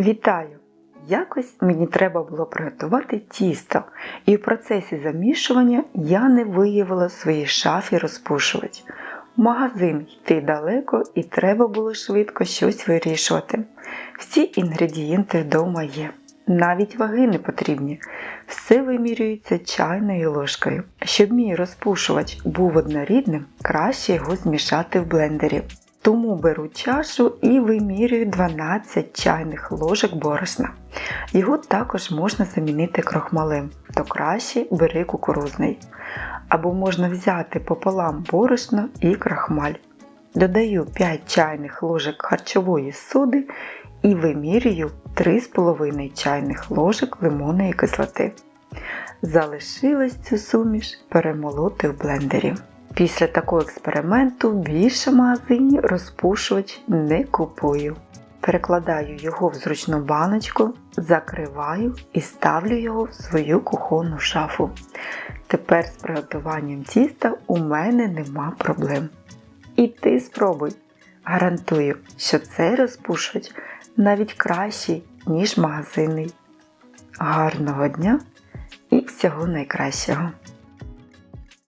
Вітаю! Якось мені треба було приготувати тісто, і в процесі замішування я не виявила в своїй шафі розпушувач. В магазин йти далеко і треба було швидко щось вирішувати. Всі інгредієнти вдома є. Навіть ваги не потрібні. Все вимірюється чайною ложкою. Щоб мій розпушувач був однорідним, краще його змішати в блендері. Тому беру чашу і вимірюю 12 чайних ложок борошна. Його також можна замінити крохмалем, то краще бери кукурузний. Або можна взяти пополам борошно і крахмаль. Додаю 5 чайних ложок харчової соди і вимірюю 3,5 чайних ложок лимонної кислоти. Залишилось цю суміш перемолоти в блендері. Після такого експерименту більше в магазині розпушувач не купую. Перекладаю його в зручну баночку, закриваю і ставлю його в свою кухонну шафу. Тепер з приготуванням тіста у мене нема проблем. І ти спробуй. Гарантую, що цей розпушувач навіть кращий, ніж магазинний. Гарного дня і всього найкращого!